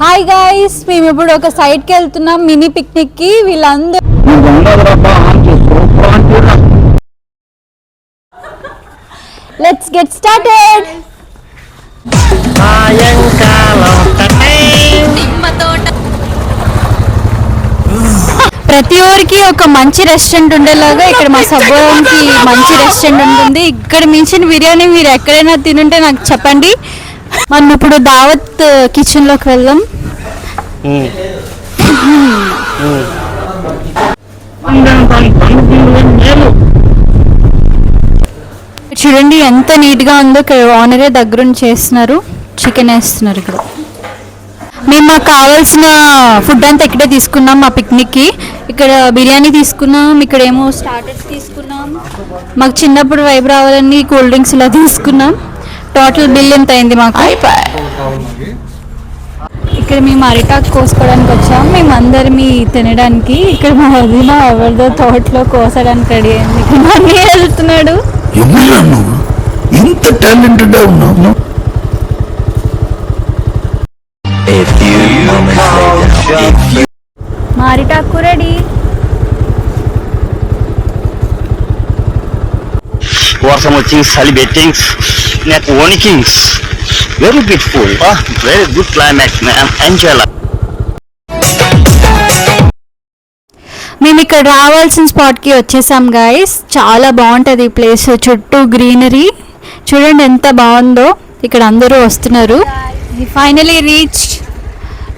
Hi guys మేము ఇప్పుడు ఒక సైట్కి వెళ్తున్నాం మినీ పిక్నిక్కి. వీళ్ళందరూ లెట్స్ గెట్ స్టార్టెడ్ ప్రతి ఊరికి ఒక మంచి రెస్టారెంట్ ఉండేలాగా ఇక్కడ మా సబ్బోకి మంచి రెస్టారెంట్ ఉంటుంది. ఇక్కడ మించిన బిర్యానీ మీరు ఎక్కడైనా తినుంటే నాకు చెప్పండి. మనం ఇప్పుడు దావత్ కిచెన్లోకి వెళ్దాం. చూడండి ఎంత నీట్గా ఉందో ఇక్కడ ఓనరే దగ్గరుండి చేస్తున్నారు. చికెన్ వేస్తున్నారు ఇక్కడ. మేము మాకు కావాల్సిన ఫుడ్ అంతా ఇక్కడే తీసుకున్నాం మా పిక్నిక్కి ఇక్కడ బిర్యానీ తీసుకున్నాం ఇక్కడ ఏమో స్టార్టర్స్ తీసుకున్నాం. మాకు చిన్నప్పుడు వైబ్ రావాలని కూల్ డ్రింక్స్ ఇలా తీసుకున్నాం. టోటల్ బిల్ ఎంత అయింది మాకు? ఇక్కడ మేము అరిటాకు కోసుకోవడానికి వచ్చాం మేము అందరిమి తినడానికి ఇక్కడ మా వదిన ఎవరిదో తోటలో కోసడానికి రెడీ అయింది. ఇక్కడ మమ్మీ వెళ్తున్నాడు. ఇంత టాలెంటెడ్ ఉన్నావు. నువ్వు? A few moments later, a few మా అరిటాకు రెడీ. వర్షం వచ్చి చలి బెట్టింగ్స్ నాకు వణికింగ్స్ very beautiful very good climax ma'am enjoy మేము ఇక్కడ రావాల్సిన స్పాట్కి వచ్చేసాం గాయస్ చాలా బాగుంటుంది ఈ ప్లేస్ చుట్టూ గ్రీనరీ చూడండి ఎంత బాగుందో. ఇక్కడ అందరూ వస్తున్నారు. ఫైనలీ రీచ్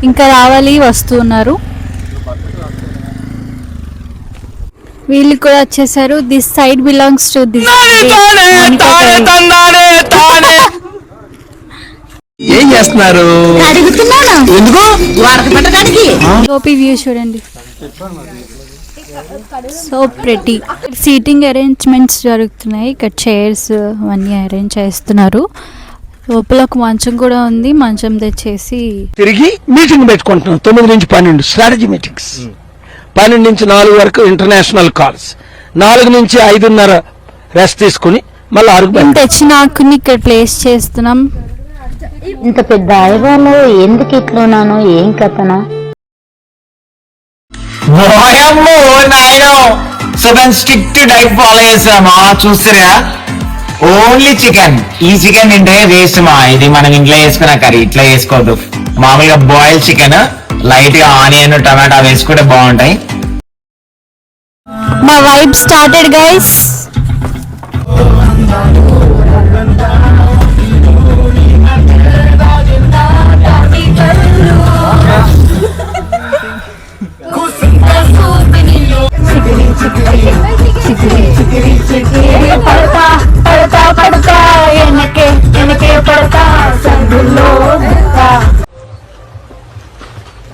ఇంకా రావాలి వస్తున్నారు వీళ్ళు కూడా వచ్చేసారు. This side belongs to this ఏం చేస్తున్నారు? అడుగుతున్నాను? ఎందుకు? గోపి వ్యూ చూడండి. సో ప్రెటీ సీటింగ్ అరేంజ్మెంట్స్ జరుగుతున్నాయి. ఇక్కడ చైర్స్ అవన్నీ అరేంజ్ చేస్తున్నారు. లోపల ఒక మంచం కూడా ఉంది. మంచం తెచ్చేసి తిరిగి మీటింగ్ పెట్టుకుంటున్నాం. తొమ్మిది నుంచి పన్నెండు. స్ట్రాటజీ మీటింగ్స్ పన్నెండు నుంచి నాలుగు వరకు ఇంటర్నేషనల్ కాల్స్. నాలుగు నుంచి ఐదున్నర రెస్ట్ తీసుకుని మళ్ళీ ఆరు మేము తెచ్చిన ఆకుని ఇక్కడ ప్లేస్ చేస్తున్నాం. ఇంత పెద్ద ఐవాలో ఎందుకు ఇట్లున్నాను ఏం కథనా? సో దాని స్ట్రిక్ట్ డైట్ ఫాలో చేస్తామా చూస్తారా ఓన్లీ చికెన్. ఈ చికెన్ తింటే వేస్ట్ మా. ఇది మనం ఇంట్లో చేసుకున్న కర్రీ. ఇట్లా చేసుకోవద్దు. మామూలుగా బాయిల్ చికెన్. లైట్గా ఆనియన్ టమాటా వేసుకుంటే బాగుంటాయి. మా వైబ్ స్టార్టెడ్ గైస్.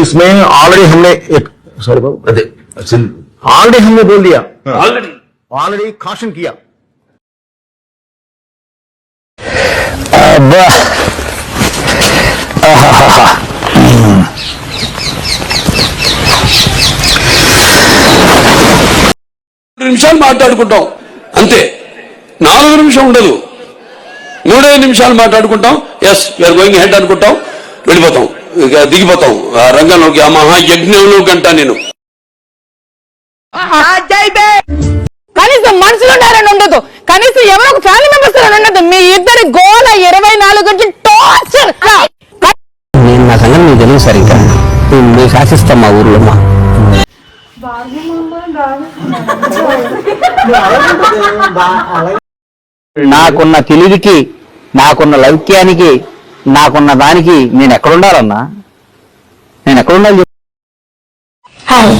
इसमें ऑलरेडी हमने एक सॉरी बाबू ऑलरेडी हमने बोल दिया ऑलरेडी ऑलरेडी caution किया అబ్బా ఆహాహాహా. నిమిషాలు మాట్లాడుకుంటాం అంతే నాలుగు నిమిషం ఉండదు మూడే నిమిషాలు మాట్లాడుకుంటాం ఎస్ యూఆర్ గోయింగ్ హెడ్ అనుకుంటాం వెళ్ళిపోతాం ఇక దిగిపోతాం ఆ రంగంలోకి ఆ మహా యజ్ఞంలో గంట నేను. కనీసం మనుషులు ఉండాలని ఉండదు. కనీసం ఎవరో ఒక ఫ్యామిలీ మెంబర్స్ ఉండదు. మీ ఇద్దరి గోల ఇరవై నాలుగు టార్చర్ నేను నా సంగతి మీకు తెలియదు సార్ ఇంకా. మీకు ఆశిస్తాం మా ఊర్లో మా. నాకున్న తెలివికి నాకున్న లౌక్యానికి నాకున్న దానికి నేను ఎక్కడుండాలన్నా? నేను ఎక్కడుండాలి. హాయ్.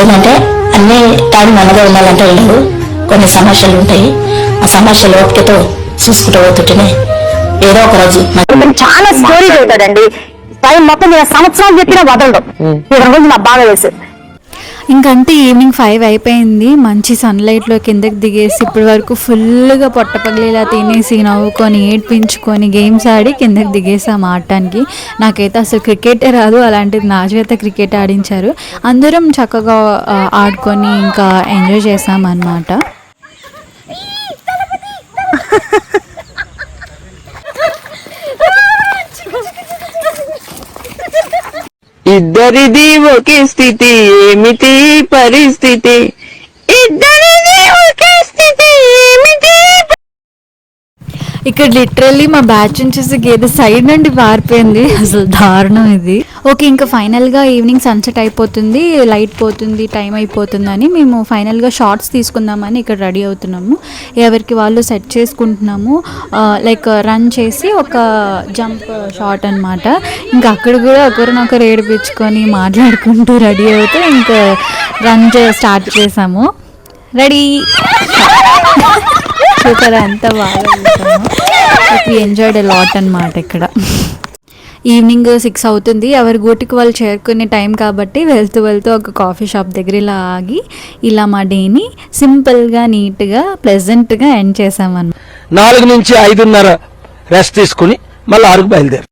ఏంటంటే అన్ని టైం మనగా ఉండాలంటే ఉండదు కొన్ని సమస్యలు ఉంటాయి. ఆ సమస్యలు ఓపికతో చూసుకుంటూ పోతుంటేనే ఏదో ఒక రోజు చాలా స్టోరీ చెబుతాడండి టైం మొత్తం నేను సంవత్సరాలు చెప్పినా వదలడు. ఇతని గురించి నాకు బాగా తెలుసు. ఇంకంతే ఈవినింగ్ ఫైవ్ అయిపోయింది. మంచి సన్లైట్లో కిందకి దిగేసి ఇప్పటి వరకు ఫుల్గా పొట్టపగిలేలా తినేసి నవ్వుకొని ఏడ్పించుకొని గేమ్స్ ఆడి కిందకి దిగేసాం ఆడటానికి. నాకైతే అసలు క్రికెటే రాదు. అలాంటిది నా చేత క్రికెట్ ఆడించారు. అందరం చక్కగా ఆడుకొని ఇంకా ఎంజాయ్ చేసాం అన్నమాట ఇద్దరిది ఒకే స్థితి ఏమిటి పరిస్థితి? ఇద్దరిది ఒకే స్థితి. ఇక్కడ లిటరల్లీ మా బ్యాచ్ వచ్చేసి గేదె సైడ్ నుండి పారిపోయింది అసలు దారుణం ఇది. ఓకే ఇంకా ఫైనల్గా ఈవినింగ్ సన్సెట్ అయిపోతుంది లైట్ పోతుంది టైం అయిపోతుందని మేము ఫైనల్గా షార్ట్స్ తీసుకుందామని ఇక్కడ రెడీ అవుతున్నాము. ఎవరికి వాళ్ళు సెట్ చేసుకుంటున్నాము లైక్ రన్ చేసి ఒక జంప్ షాట్ అన్నమాట. ఇంకా అక్కడ కూడా ఒకరినొకరు ఏడిపించుకొని మాట్లాడుకుంటూ రెడీ అవుతూ ఇంకా రన్ స్టార్ట్ చేసాము. రెడీ చూసారా ఎంత బాగా ఎంజాయ్డ్ లాట్ అనమాట ఇక్కడ. ఈవినింగ్ సిక్స్ అవుతుంది. ఎవరి గూటికి వాళ్ళు చేరుకునే టైం కాబట్టి వెళ్తూ వెళ్తూ ఒక కాఫీ షాప్ దగ్గర ఇలా ఆగి ఇలా మా డేని సింపుల్గా నీట్గా ప్లెజెంట్గా ఎండ్ చేసామన్నమాట. నాలుగు నుంచి ఐదున్నర రెస్ట్ తీసుకుని మళ్ళీ ఆరుకు బయలుదేరు.